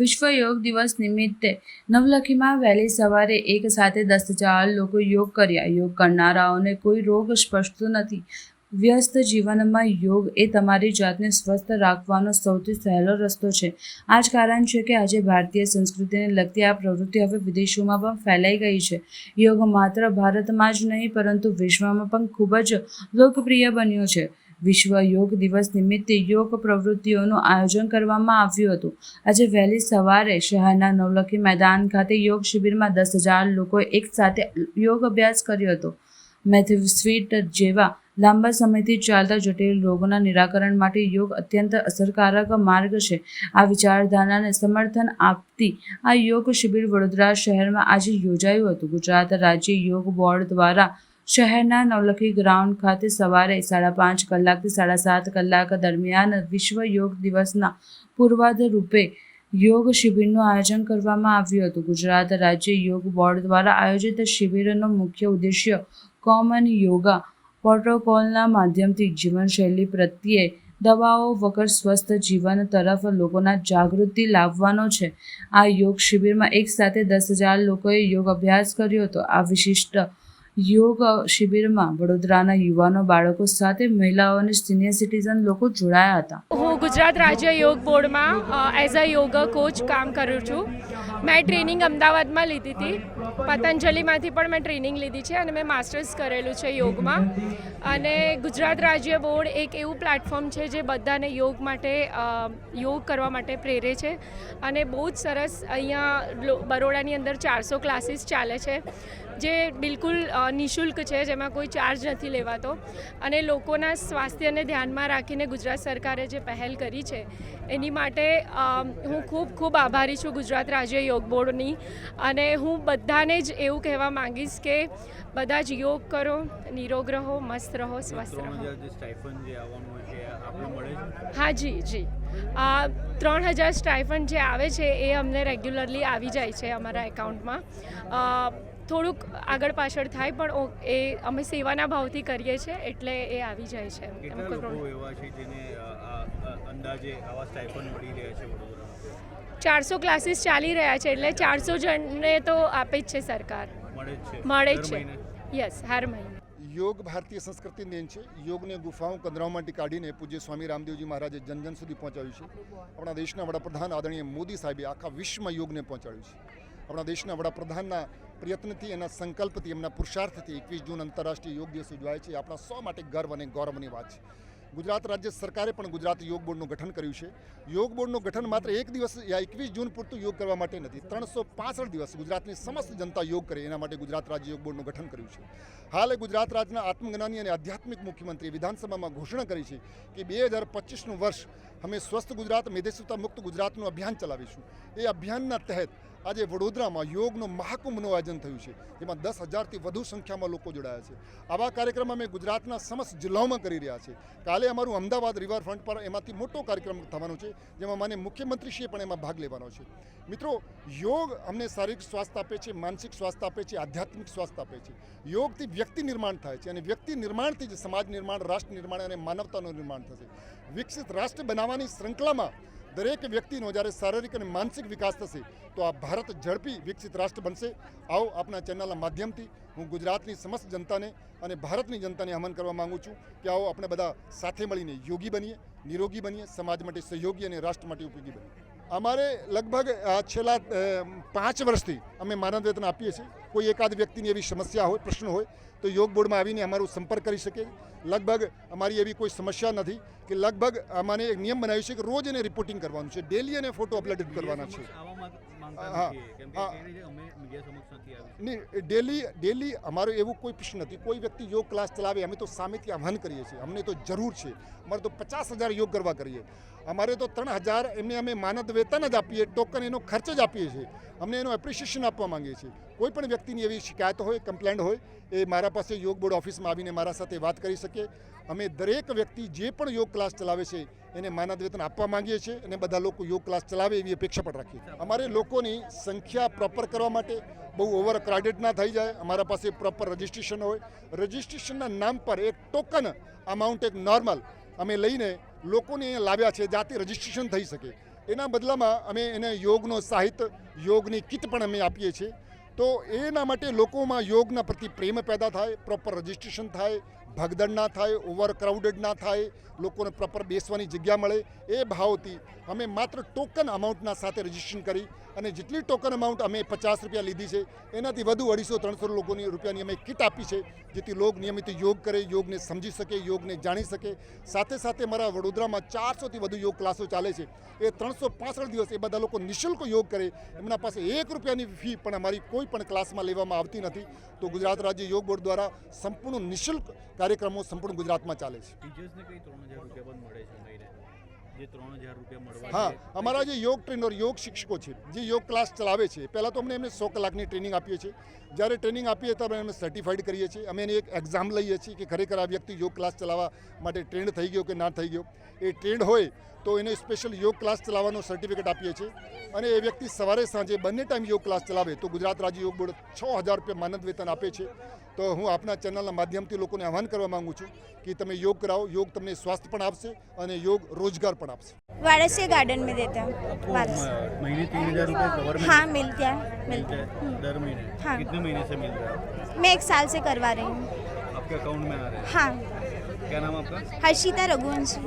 વિશ્વ યોગ દિવસ નિમિત્તે નવલખીમાં વહેલી સવારે એક સાથે દસ હજાર લોકો યોગ કર્યા. યોગ કરનારાઓને કોઈ રોગ સ્પષ્ટ નથી. વ્યસ્ત જીવનમાં યોગ એ તમારી જાતને સ્વસ્થ રાખવાનો સૌથી સહેલો રસ્તો છે. આ જ કારણ છે કે આજે ભારતીય સંસ્કૃતિને લગતી આ પ્રવૃત્તિ હવે વિદેશોમાં પણ ફેલાઈ ગઈ છે. યોગ માત્ર ભારતમાં જ નહીં, પરંતુ વિશ્વમાં પણ ખૂબ જ લોકપ્રિય બન્યો છે. વિશ્વ યોગ દિવસ નિમિત્તે યોગ પ્રવૃત્તિઓનું આયોજન કરવામાં આવ્યું હતું. આજે વહેલી સવારે શહેરના નવલખી મેદાન ખાતે યોગ શિબિરમાં દસ હજાર લોકોએ એકસાથે યોગ અભ્યાસ કર્યો હતો. મેથિસ્વીટ જેવા લાંબા સમયથી ચાલતા જટિલ રોગોના નિરાકરણ માટે યોગ અત્યંત અસરકારક માર્ગ છે. આ વિચારધારાને સમર્થન આપતી આ યોગ શિબિર વડોદરા શહેરમાં આજે યોજાયું હતું. ગુજરાત રાજ્ય યોગ બોર્ડ દ્વારા શહેરના નવલખી ગ્રાઉન્ડ ખાતે સવારે સાડા પાંચ કલાકથી સાડા સાત કલાક દરમિયાન વિશ્વ યોગ દિવસના પૂર્વાધ રૂપે યોગ શિબિરનું આયોજન કરવામાં આવ્યું હતું. ગુજરાત રાજ્ય યોગ બોર્ડ દ્વારા આયોજિત શિબિરનો મુખ્ય ઉદ્દેશ્ય કોમન યોગા પ્રોટોકોલના માધ્યમથી જીવનશૈલી પ્રત્યે દવાઓ વગર સ્વસ્થ જીવન તરફ લોકોના જાગૃતિ લાવવાનો છે. આ યોગ શિબિરમાં એક સાથે દસ હજાર લોકોએ યોગ અભ્યાસ કર્યો હતો. આ વિશિષ્ટ યોગ શિબિરમાં વડોદરાના યુવાનો, બાળકો સાથે મહિલાઓ અને સિનિયર સિટીઝન લોકો જોડાયા હતા. હું ગુજરાત રાજ્ય યોગ બોર્ડમાં એઝ અ યોગ કોચ કામ કરું છું. મેં ટ્રેનિંગ અમદાવાદમાં લીધી હતી. પતંજલિમાંથી પણ મેં ટ્રેનિંગ લીધી છે અને મેં માસ્ટર્સ કરેલું છે યોગમાં. અને ગુજરાત રાજ્ય બોર્ડ એક એવું પ્લેટફોર્મ છે જે બધાને યોગ માટે યોગ કરવા માટે પ્રેરે છે. અને બહુ જ સરસ અહીંયા બરોડાની અંદર ચારસો ક્લાસીસ ચાલે છે, જે બિલકુલ નિઃશુલ્ક છે, જેમાં કોઈ ચાર્જ નથી લેવાતો. અને લોકોના સ્વાસ્થ્યને ધ્યાનમાં રાખીને ગુજરાત સરકારે જે પહેલ કરી છે, એની માટે હું ખૂબ ખૂબ આભારી છું ગુજરાત રાજ્ય યોગ બોર્ડની. અને હું બધાને જ એવું કહેવા માંગીશ કે બધા જ યોગ કરો નિરોગ રહો મસ્ત રહો સ્વસ્થ રહો. હા જી જી. આ ત્રણ હજાર સ્ટાઇફન જે આવે છે એ અમને રેગ્યુલરલી આવી જાય છે અમારા એકાઉન્ટમાં થોડુંક આગળ પાછળ થાય પણ એ અમે સેવાના ભાવથી કરીએ છીએ એટલે એ આવી જાય છે. અંદાજે આવા સ્ટાઇફન મળી રહ્યા છે ચારસો ક્લાસીસ ચાલી રહ્યા છે એટલે ચારસો જણને તો આપે જ છે સરકાર. મળે જ છે? યસ હર મહિને. યોગ ભારતીય સંસ્કૃતિ દેન છે. યોગને ગુફાઓ કંદરાઓમાંથી કાઢીને પૂજ્ય સ્વામી રામદેવજી મહારાજે જન જન સુધી પહોંચાડ્યું છે. આપણા દેશના વડાપ્રધાન આદરણીય મોદી સાહેબે આખા વિશ્વમાં યોગને પહોંચાડ્યું છે. આપણા દેશના વડાપ્રધાનના પ્રયત્નથી એના સંકલ્પથી એમના પુરુષાર્થથી એકવીસ જૂન આંતરરાષ્ટ્રીય યોગ દિવસ ઉજવાય છે. આપણા સૌ માટે ગર્વ અને ગૌરવની વાત છે. ગુજરાત રાજ્ય સરકારે પણ ગુજરાત યોગ બોર્ડનું ગઠન કર્યું છે. યોગ બોર્ડનું ગઠન માત્ર એક દિવસ યા એકવીસ જૂન પૂરતું યોગ કરવા માટે નથી, ત્રણસો પાસઠ દિવસ ગુજરાતની સમસ્ત જનતા યોગ કરે, એના માટે ગુજરાત રાજ્ય યોગ બોર્ડનું ગઠન કર્યું છે. હાલે ગુજરાત રાજ્યના આત્મજ્ઞાની અને આધ્યાત્મિક મુખ્યમંત્રી વિધાનસભામાં ઘોષણા કરી છે કે બે હજાર પચીસનું વર્ષ અમે સ્વસ્થ ગુજરાત મેદેશતા મુક્ત ગુજરાતનું અભિયાન ચલાવીશું. એ અભિયાનના તહેત આજે વડોદરામાં યોગનું મહાકુંભનું આયોજન થયું છે, જેમાં દસ હજારથી વધુ સંખ્યામાં લોકો જોડાયા છે. આવા કાર્યક્રમ અમે ગુજરાતના સમસ્ત જિલ્લાઓમાં કરી રહ્યા છે કાલે અમારું અમદાવાદ રિવરફ્રન્ટ પર એમાંથી મોટો કાર્યક્રમ થવાનો છે, જેમાં મને મુખ્યમંત્રીશ્રીએ પણ એમાં ભાગ લેવાનો છે. મિત્રો, યોગ અમને શારીરિક સ્વાસ્થ્ય આપે છે, માનસિક સ્વાસ્થ્ય આપે છે, આધ્યાત્મિક સ્વાસ્થ્ય આપે છે. યોગથી વ્યક્તિ નિર્માણ થાય છે અને વ્યક્તિ નિર્માણથી જ સમાજ નિર્માણ, રાષ્ટ્ર નિર્માણ અને માનવતાનું નિર્માણ થશે. વિકસિત રાષ્ટ્ર બનાવવાની શૃંખલામાં દરેક વ્યક્તિનો જ્યારે શારીરિક અને માનસિક વિકાસ થશે, તો આ ભારત ઝડપી વિકસિત રાષ્ટ્ર બનશે. આવો આપણા ચેનલના માધ્યમથી હું ગુજરાતની સમસ્ત જનતાને અને ભારતની જનતાને હમન કરવા માગું છું કે આવો આપણે બધા સાથે મળીને યોગી બનીએ, નિરોગી બનીએ, સમાજ માટે સહયોગી અને રાષ્ટ્ર માટે ઉપયોગી બનીએ. અમારે લગભગ છેલ્લા પાંચ વર્ષથી અમે માનવ વેતન આપીએ છીએ. કોઈ એકાદ વ્યક્તિની એવી સમસ્યા હોય પ્રશ્ન હોય તો યોગ બોર્ડમાં આવીને અમારો સંપર્ક કરી શકે. લગભગ અમારી એવી કોઈ સમસ્યા નથી કે લગભગ અમારે એક નિયમ બનાવ્યો છે કે રોજ એને રિપોર્ટિંગ કરવાનું છે. ડેલી એને ફોટો અપલોડ કરવાના છે. માંગતા હા, કેમ કે હા. અમે મીડિયા સમક્ષ નથી આવી નહીં ડેલી ડેલી અમારો એવું કોઈ પ્રશ્ન નથી. કોઈ વ્યક્તિ યોગ ક્લાસ ચલાવે અમે તો સામેથી આહ્વાન કરીએ છીએ. અમને તો જરૂર છે. અમારે તો પચાસ હજાર યોગ કરવા કરીએ. અમારે તો ત્રણ હજાર એમને અમે માનદ વેતન જ આપીએ ટોકન એનો ખર્ચ જ આપીએ છીએ. અમને એનું એપ્રિશિએશન આપવા માંગીએ છીએ. કોઈ પણ વ્યક્તિની એવી શિકાયત હોય કમ્પ્લેન્ટ હોય એ મારા પાસે યોગ બોર્ડ ઓફિસમાં આવીને મારા સાથે વાત કરી શકે. અમે દરેક વ્યક્તિ જે પણ યોગ ક્લાસ ચલાવે છે એને માનદ વેતન આપવા માંગીએ છીએ અને બધા લોકો યોગ ક્લાસ ચલાવે એવી અપેક્ષા પણ રાખીએ. અમારે લોકોની સંખ્યા પ્રોપર કરવા માટે બહુ ઓવર ક્રાઉડેડ ના થઈ જાય. અમારા પાસે પ્રોપર રજિસ્ટ્રેશન હોય. રજિસ્ટ્રેશનના નામ પર એક ટોકન અમાઉન્ટ એક નોર્મલ અમે લઈને લોકોને લાવ્યા છે, જાતે રજિસ્ટ્રેશન થઈ શકે. એના બદલામાં અમે એને યોગનો સાહિત્ય, યોગની કિટ પણ અમે આપીએ છીએ. તો એના માટે લોકોમાં યોગના પ્રતિ પ્રેમ પેદા થાય પ્રોપર રજિસ્ટ્રેશન થાય ભગદડ ના થાય ઓવરક્રાઉડેડ ના થાય, લોકોને પ્રોપર બેસવાની જગ્યા મળે, એ ભાવથી અમે માત્ર ટોકન અમાઉન્ટના સાથે રજીસ્ટ્રેશન કરી અને જેટલી ટોકન અમાઉન્ટ અમે પચાસ રૂપિયા લીધી છે, એનાથી વધુ અઢીસો, ત્રણસો લોકોની રૂપિયાની અમે કિટ આપી છે, જેથી લોક નિયમિત યોગ કરે, યોગને સમજી શકે, યોગને જાણી શકે. સાથે સાથે મારા વડોદરામાં ચારસોથી વધુ યોગ ક્લાસો ચાલે છે. એ ત્રણસો પાસઠ દિવસ એ બધા લોકો નિઃશુલ્ક યોગ કરે. એમના પાસે એક રૂપિયાની ફી પણ અમારી કોઈ પણ ક્લાસમાં લેવામાં આવતી નથી. તો ગુજરાત રાજ્ય યોગ બોર્ડ દ્વારા સંપૂર્ણ નિઃશુલ્ક કાર્યક્રમો સંપૂર્ણ ગુજરાતમાં ચાલે છે. હા અમારા જે યોગ ટ્રેનર યોગ શિક્ષકો છે જે યોગ ક્લાસ ચલાવે છે પહેલાં તો અમને એમને સો કલાકની ટ્રેનિંગ આપીએ છીએ. જ્યારે ટ્રેનિંગ આપીએ ત્યારે અમે સર્ટિફાઈડ કરીએ છીએ. અમે એની એક એક્ઝામ લઈએ છીએ કે ખરેખર આ વ્યક્તિ યોગ ક્લાસ ચલાવવા માટે ટ્રેન્ડ થઈ ગયો કે ના થઈ ગયો. એ ટ્રેન્ડ હોય તો એને સ્પેશિયલ યોગ ક્લાસ ચલાવવાનો સર્ટિફિકેટ આપીએ છીએ. અને એ વ્યક્તિ સવારે સાંજે બંને ટાઈમ યોગ ક્લાસ ચલાવે તો ગુજરાત રાજ્ય યોગ બોર્ડ છ હજાર રૂપિયા માનદ વેતન આપે છે. તો હું આપના ચેનલના માધ્યમથી લોકોને આહવાન કરવા માંગુ છું કે તમે યોગ કરાવો યોગ તમને સ્વાસ્થ્ય પણ આપશે અને યોગ રોજગાર પણ આપશે वारसिया गार्डन में देते हैं आपको वारस म- महीने तीन हज़ार रुपये गवर्नमेंट हाँ मिलते हैं मिलते मिलते हैं हैं दर महीने हाँ। कितने महीने से मिल रहा है मैं एक साल से करवा रही हूँ आपके अकाउंट में आ रहे हाँ हैं क्या नाम आपका हर्षिता रघुवंशी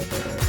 Música